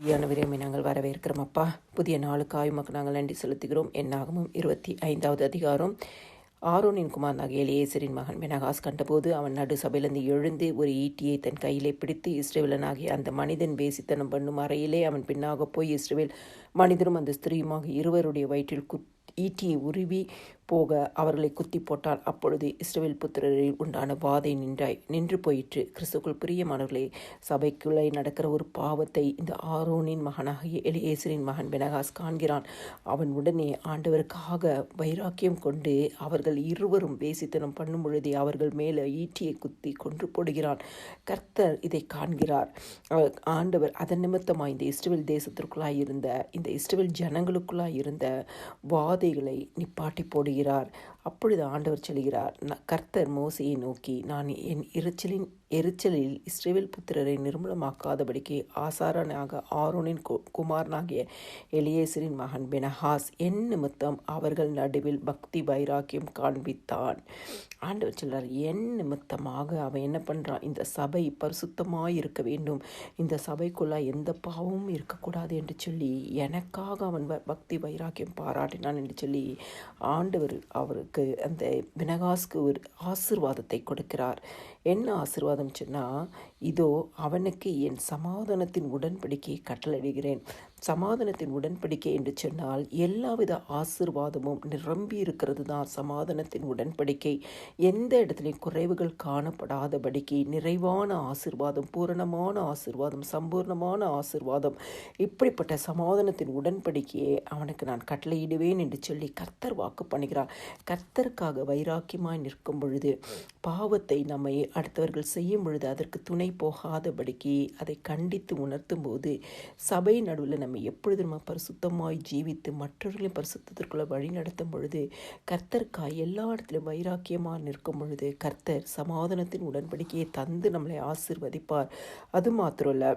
யானவரையுமே நாங்கள் வரவேற்கிறோம். அப்பா புதிய நாளுக்காய் உமக்கு நாங்கள் நன்றி செலுத்துகிறோம். என்னாகமும் இருபத்தி ஐந்தாவது அதிகாரம். ஆரோனின் குமாரனாக எலியேசரின் மகன் மெனகாஸ் கண்டபோது அவன் நடு சபையிலிருந்து எழுந்து ஒரு ஈட்டியை தன் கையிலே பிடித்து இஸ்ரேவேலனாகிய அந்த மனிதன் வேசித்தனம் பண்ணும் அறையிலே அவன் பின்னாக போய் இஸ்ரேவேல் மனிதரும் அந்த ஸ்திரீயுமாக இருவருடைய வயிற்றில் குத் ஈட்டியை உருவி போக அவர்களை குத்தி போட்டால் அப்பொழுது இஸ்ரவேல் புத்திரரில் உண்டான வாதை நின்றாய். நின்று போயிற்று. கிறிஸ்துக்குள் பிரியமானவர்களே சபைக்குள்ளே நடக்கிற ஒரு பாவத்தை இந்த ஆரோனின் மகனாகிய எலியேசரின் மகன் பெனகாஸ் காண்கிறான். அவன் உடனே ஆண்டவருக்காக வைராக்கியம் கொண்டு அவர்கள் இருவரும் வேசித்தனம் பண்ணும் பொழுதே அவர்கள் மேலே ஈட்டியை குத்தி கொன்று போடுகிறான். கர்த்தர் இதை காண்கிறார். ஆண்டவர் அதன் நிமித்தமாக இந்த இஸ்ரவேல் தேசத்திற்குள்ளாய் இருந்த இந்த இஸ்ரவேல் ஜனங்களுக்குள்ளாய் இருந்த வாதை வாதைகளை நிப்பாட்டி போடுகிறார். அப்பொழுது ஆண்டவர் சொல்கிறார் கர்த்தர் மோசையை நோக்கி நான் என் இறைச்சலின் எரிச்சலில் இஸ்ரேவேல் புத்திரரை நிர்மூலமாக்காதபடிக்கு ஆசாரனாக ஆரோனின் கு- குமாரனாகிய எலியேசரின் மகன் பெனஹாஸ் என் நிமித்தம் அவர்கள் நடுவில் பக்தி வைராக்கியம் காண்பித்தான். ஆண்டவர் சொல்றார் என் நிமித்தமாக அவன் என்ன பண்ணுறான் இந்த சபை பரிசுத்தமாக இருக்க வேண்டும். இந்த சபைக்குள்ளே எந்த பாவமும் இருக்கக்கூடாது என்று சொல்லி எனக்காக அவன் பக்தி வைராக்கியம் பாராட்டினான் என்று சொல்லி ஆண்டவர் அவருக்கு அந்த பினகாஸ்க்கு ஒரு ஆசிர்வாதத்தை கொடுக்கிறார். என்ன ஆசிர்வாதம் சொன்னால் இதோ அவனுக்கு என் சமாதானத்தின் உடன்படிக்கையை கட்டளையிடுகிறேன். சமாதானத்தின் உடன்படிக்கை என்று சொன்னால் எல்லாவித ஆசிர்வாதமும் நிரம்பி இருக்கிறது தான் சமாதானத்தின் உடன்படிக்கை. எந்த இடத்துலையும் குறைவுகள் காணப்படாதபடிக்கு நிறைவான ஆசிர்வாதம் பூரணமான ஆசிர்வாதம் சம்பூர்ணமான ஆசிர்வாதம் இப்படிப்பட்ட சமாதானத்தின் உடன்படிக்கையை அவனுக்கு நான் கட்டளையிடுவேன் என்று சொல்லி கர்த்தர் வாக்கு பண்ணுகிறார். கர்த்தருக்காக வைராக்கியமாய் நிற்கும் பொழுது பாவத்தை நம்மை அடுத்தவர்கள் செய்யும் பொழுது அதற்கு துணை போகாதபடிக்கு அதை கண்டித்து உணர்த்தும் போது சபை நடுவில் நம்ம எப்பொழுது நம்ம பரிசுத்தமாய் ஜீவித்து மற்றவர்களையும் பரிசுத்தத்திற்குள்ளே வழி நடத்தும் பொழுது கர்த்தருக்காய் எல்லா இடத்துலையும் வைராக்கியமாக நிற்கும் பொழுது கர்த்தர் சமாதானத்தின் உடன்படிக்கையை தந்து நம்மளை ஆசிர்வதிப்பார். அது மாத்திரம் இல்லை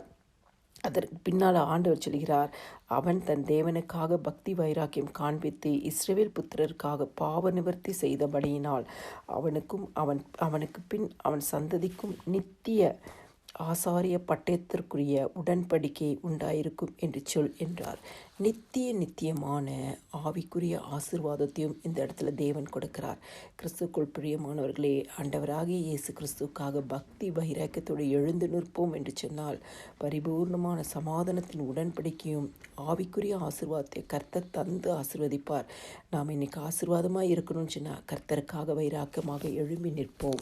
அதற்கு பின்னால் ஆண்டவர் சொல்கிறார் அவன் தன் தேவனுக்காக பக்தி வைராக்கியம் காண்பித்து இஸ்ரேவேல் புத்திரருக்காக பாவ நிவர்த்தி செய்தபடியினால் அவனுக்கும் அவன் அவனுக்கு பின் அவன் சந்ததிக்கும் நித்திய ஆசாரிய பட்டயத்திற்குரிய உடன்படிக்கை உண்டாயிருக்கும் என்று சொல் என்றார். நித்திய நித்தியமான ஆவிக்குரிய ஆசிர்வாதத்தையும் இந்த இடத்துல தேவன் கொடுக்கிறார். கிறிஸ்துக்குள் பிரியமானவர்களே ஆண்டவராகிய இயேசு கிறிஸ்துக்காக பக்தி வைராக்கியத்தோடு எழுந்து நிற்போம் என்று சொன்னால் பரிபூர்ணமான சமாதானத்தின் உடன்படிக்கையும் ஆவிக்குரிய ஆசிர்வாதத்தை கர்த்தர் தந்து ஆசிர்வதிப்பார். நாம் இன்னைக்கு ஆசிர்வாதமாக இருக்கணும்னு சொன்னால் கர்த்தருக்காக வைராக்கியமாக எழும்பி நிற்போம்.